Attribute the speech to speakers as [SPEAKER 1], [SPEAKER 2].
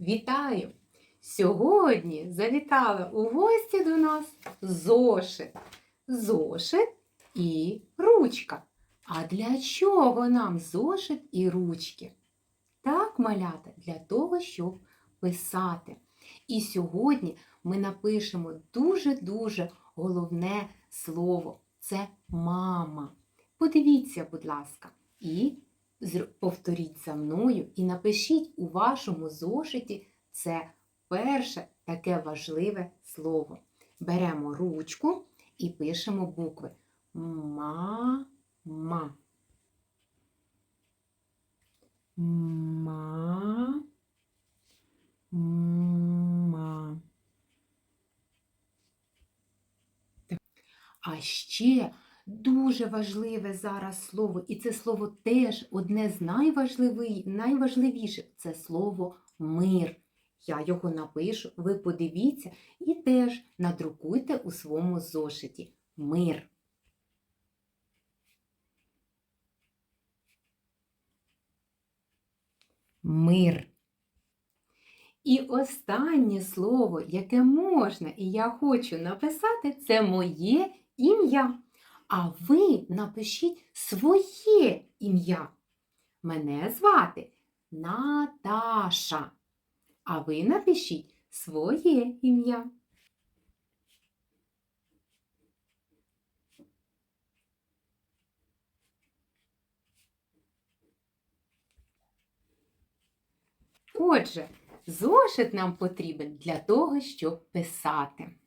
[SPEAKER 1] Вітаю! Сьогодні завітала у гості до нас зошит. Зошит і ручка. А для чого нам зошит і ручки? Так, малята, для того, щоб писати. І сьогодні ми напишемо дуже-дуже головне слово це мама. Подивіться, будь ласка, і повторіть за мною і напишіть у вашому зошиті це перше таке важливе слово. Беремо ручку і пишемо букви Мама. Ма. Ма. А ще дуже важливе зараз слово, і це слово теж одне з найважливіших це слово мир. Я його напишу, ви подивіться і теж надрукуйте у своєму зошиті мир. Мир. І останнє слово, яке можна і я хочу написати, це моє ім'я. А ви напишіть своє ім'я. Мене звати Наташа. А ви напишіть своє ім'я. Отже, зошит нам потрібен для того, щоб писати.